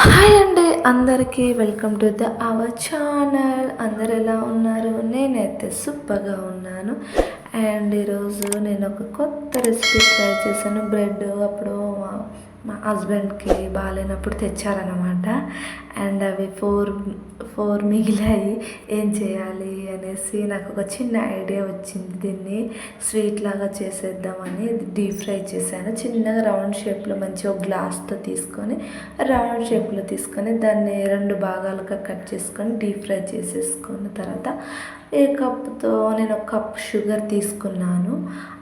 Hi అండి అందరికీ welcome to the our channel. అందరు ఎలా ఉన్నారు? నేనైతే సూపర్గా ఉన్నాను. అండ్ ఈరోజు నేను ఒక కొత్త రెసిపీ ట్రై చేశాను. బ్రెడ్ అప్పుడు మా- మా హస్బెండ్కి బాగాలేనప్పుడు తెచ్చారనమాట అండ్ అవి ఫోర్ ఫోర్ మిగిలాయి. ఏం చేయాలి అనేసి నాకు ఒక చిన్న ఐడియా వచ్చింది దీన్ని. స్వీట్ లాగా చేసేద్దామని డీప్ ఫ్రై చేశాను. చిన్నగా రౌండ్ షేప్లో మంచిగా ఒక గ్లాస్తో తీసుకొని రౌండ్ షేప్లో తీసుకొని దాన్ని రెండు భాగాలుగా కట్ చేసుకొని డీప్ ఫ్రై చేసేసుకున్న తర్వాత ఏ కప్తో నేను ఒక కప్ షుగర్ తీసుకున్నాను.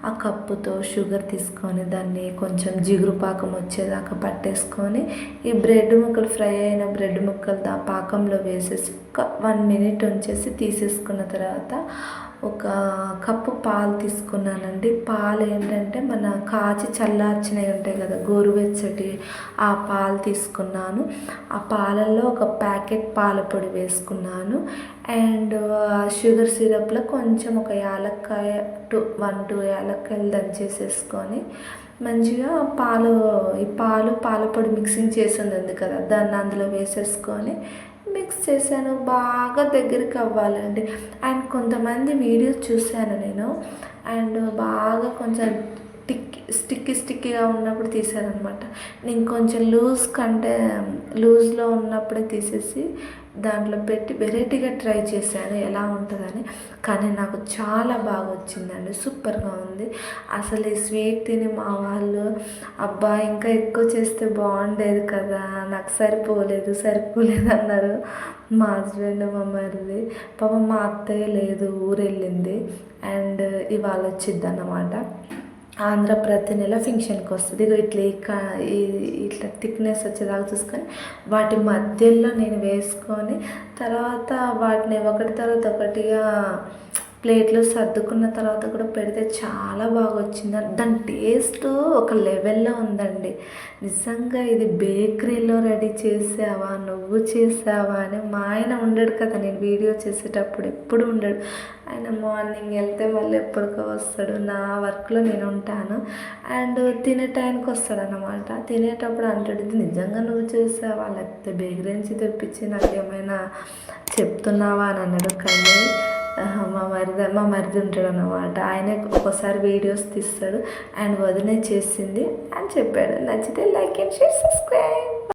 ఆ కప్పుతో షుగర్ తీసుకొని దాన్ని కొంచెం జిగురు పాకం వచ్చేదాకా పట్టేసుకొని ఈ బ్రెడ్ ముక్కలు ఫ్రై అయిన బ్రెడ్ ముక్కలు దా పాకంలో వేసేసి ఒక వన్ మినిట్ ఉంచేసి తీసేసుకున్న తర్వాత ఒక కప్పు పాలు తీసుకున్నానండి. పాలు ఏంటంటే మన కాచి చల్లార్చినవి ఉంటాయి కదా గోరువెచ్చటి ఆ పాలు తీసుకున్నాను. ఆ పాలల్లో ఒక ప్యాకెట్ పాల పొడి వేసుకున్నాను. అండ్ షుగర్ సిరప్లో కొంచెం ఒక యాలక్కాయ టూ వన్ టూ యాలక్కాయలు దంచేసేసుకొని మంచిగా పాలు ఈ పాలు పాల పొడి మిక్సింగ్ చేసి ఉంది కదా దాన్ని అందులో వేసేసుకొని మిక్స్ చేశాను బాగా దగ్గరికి అవ్వాలండి. అండ్ కొంతమంది వీడియోస్ చూశాను నేను. అండ్ బాగా కొంచెం టిక్ స్టిక్కీ స్టిక్కీగా ఉన్నప్పుడు తీసారనమాట నేను కొంచెం లూజ్ కంటే లూజ్లో ఉన్నప్పుడే తీసేసి దాంట్లో పెట్టి వెరైటీగా ట్రై చేశాను ఎలా ఉంటుందని. కానీ నాకు చాలా బాగా వచ్చిందండి సూపర్గా ఉంది. అసలు ఈ స్వీట్ తిని మా వాళ్ళు అబ్బా ఇంకా ఎక్కువ చేస్తే బాగుండేది కదా నాకు సరిపోలేదు సరిపోలేదు అన్నారు. మా హస్బెండ్ మా మరిది. పాపం మా అత్తయ్య లేదు ఊరు వెళ్ళింది అండ్ ఇవాళ వచ్చిద్ది అన్నమాట ఆంధ్ర ప్రతి నెల ఫంక్షన్కి వస్తుంది. ఇట్లా ఇట్లా థిక్నెస్ వచ్చేదాకా చూసుకొని వాటి మధ్యలో నేను వేసుకొని తర్వాత వాటిని ఒకటి తర్వాత ఒకటిగా ప్లేట్లో సర్దుకున్న తర్వాత కూడా పెడితే చాలా బాగా వచ్చింది దాని టేస్ట్ ఒక లెవెల్లో ఉందండి. నిజంగా ఇది బేకరీలో రెడీ చేసావా నువ్వు చేసావా అని మా ఆయన ఉండడు కదా నేను వీడియో చేసేటప్పుడు ఎప్పుడు ఉండడు. ఆయన మార్నింగ్ వెళ్తే మళ్ళీ ఎప్పటికో వస్తాడు. నా వర్క్లో నేను ఉంటాను. అండ్ తినే టైంకి వస్తాడు అనమాట తినేటప్పుడు అంటాడు ఇది నిజంగా నువ్వు చేసావా లేకపోతే బేకరీ నుంచి తెప్పించి నాకేమైనా చెప్తున్నావా? అని అన్నాడు. కానీ మా మరిద మా మరిది ఉంటాడు అనమాట ఆయన ఒక్కోసారి వీడియోస్ తీస్తాడు. అండ్ వదిన చేసింది అని చెప్పాడు. నచ్చితే లైక్ అండ్ షేర్ సబ్స్క్రైబ్.